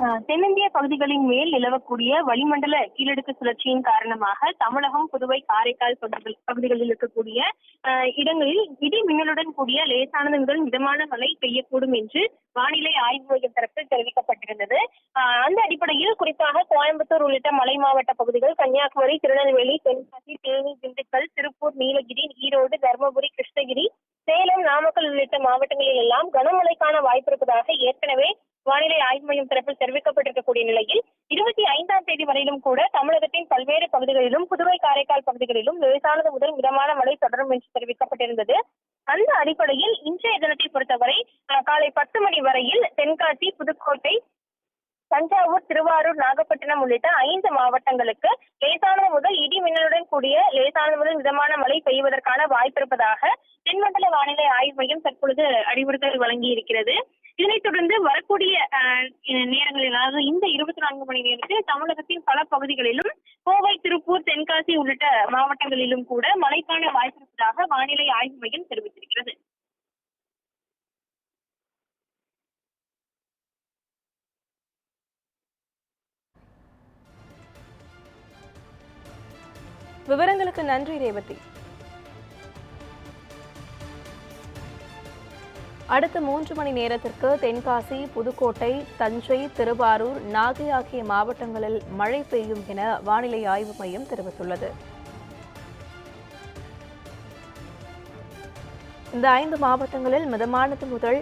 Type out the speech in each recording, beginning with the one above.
தென்னிந்திய பகுதிகளின் மேல் நிலவக்கூடிய வளிமண்டல கீழடுக்கு சுழற்சியின் காரணமாக தமிழகம் புதுவை காரைக்கால் பகுதிகள் பகுதிகளில் இருக்கக்கூடிய இடங்களில் இடி மின்னலுடன் கூடிய லேசானது முதல் மிதமான மழை பெய்யக்கூடும் என்று வானிலை ஆய்வு மையம் தரப்பில் தெரிவிக்கப்பட்டிருந்தது. ஆஹ் அந்த அடிப்படையில் குறிப்பாக கோயம்புத்தூர் உள்ளிட்ட மலை மாவட்ட பகுதிகள் கன்னியாகுமரி திருநெல்வேலி தென்காசி தேனி திண்டுக்கல் திருப்பூர் நீலகிரி ஈரோடு தருமபுரி கிருஷ்ணகிரி சேலம் நாமக்கல் உள்ளிட்ட மாவட்டங்களில் எல்லாம் கனமழைக்கான வாய்ப்பு இருப்பதாக ஏற்கனவே வானிலை ஆய்வு மையம் தரப்பில் தெரிவிக்கப்பட்டிருக்கக்கூடிய நிலையில் இருபத்தி ஐந்தாம் தேதி வரையிலும் கூட தமிழகத்தின் பல்வேறு பகுதிகளிலும் புதுவை காரைக்கால் பகுதிகளிலும் லேசானது முதல் மிதமான மழை தொடரும் என்று தெரிவிக்கப்பட்டிருந்தது. அந்த அடிப்படையில் இன்றைய தினத்தை பொறுத்தவரை காலை பத்து மணி வரையில் தென்காசி புதுக்கோட்டை தஞ்சாவூர் திருவாரூர் நாகப்பட்டினம் உள்ளிட்ட ஐந்து மாவட்டங்களுக்கு லேசானது முதல் இடி மின்னலுடன் கூடிய லேசானது முதல் மிதமான மழை பெய்வதற்கான வாய்ப்பு இருப்பதாக தென்மண்டல வானிலை ஆய்வு மையம் தற்பொழுது அறிவுறுத்தல் வழங்கி இருக்கிறது இதனைத் தொடர்ந்து வரக்கூடிய நேரங்களில் அதாவது இந்த இருபத்தி நான்கு மணி நேரத்தில் தமிழகத்தின் பல பகுதிகளிலும் கோவை திருப்பூர் தென்காசி உள்ளிட்ட மாவட்டங்களிலும் கூட மழைக்கான வாய்ப்பு இருப்பதாக வானிலை ஆய்வு மையம் தெரிவித்திருக்கிறது. விவரங்களுக்கு நன்றி ரேவதி. அடுத்த மூன்று மணி நேரத்திற்கு தென்காசி புதுக்கோட்டை தஞ்சை திருவாரூர் நாகை ஆகிய மாவட்டங்களில் மழை பெய்யும் என வானிலை ஆய்வு மையம் தெரிவித்துள்ளது. இந்த ஐந்து மாவட்டங்களில் மிதமானது முதல்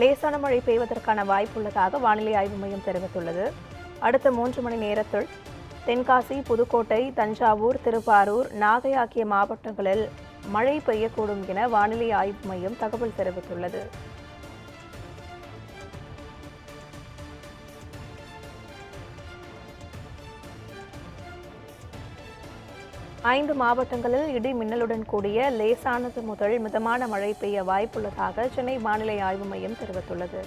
லேசான மழை பெய்வதற்கான வாய்ப்புள்ளதாக வானிலை ஆய்வு மையம் தெரிவித்துள்ளது. அடுத்த மூன்று மணி நேரத்தில் தென்காசி புதுக்கோட்டை தஞ்சாவூர் திருவாரூர் நாகை ஆகிய மாவட்டங்களில் மழை பெய்யக்கூடும் என வானிலை ஆய்வு மையம் தகவல் தெரிவித்துள்ளது. ஐந்து மாவட்டங்களில் இடி மின்னலுடன் கூடிய லேசானது முதல் மிதமான மழை பெய்ய வாய்ப்புள்ளதாக சென்னை வானிலை ஆய்வு மையம் தெரிவித்துள்ளது.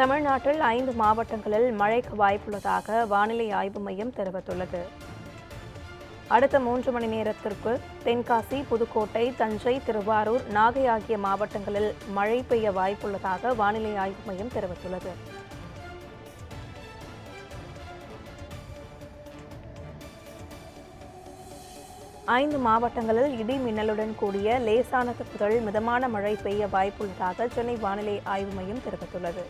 தமிழ்நாட்டில் ஐந்து மாவட்டங்களில் மழைக்கு வாய்ப்புள்ளதாக வானிலை ஆய்வு மையம் தெரிவித்துள்ளது. அடுத்த மூன்று மணி நேரத்திற்கு தென்காசி புதுக்கோட்டை தஞ்சை திருவாரூர் நாகை ஆகிய மாவட்டங்களில் மழை பெய்ய வாய்ப்புள்ளதாக வானிலை ஆய்வு மையம் தெரிவித்துள்ளது. ஐந்து மாவட்டங்களில் இடி மின்னலுடன் கூடிய லேசானது முதல் மிதமான மழை பெய்ய வாய்ப்புள்ளதாக சென்னை வானிலை ஆய்வு மையம் தெரிவித்துள்ளது.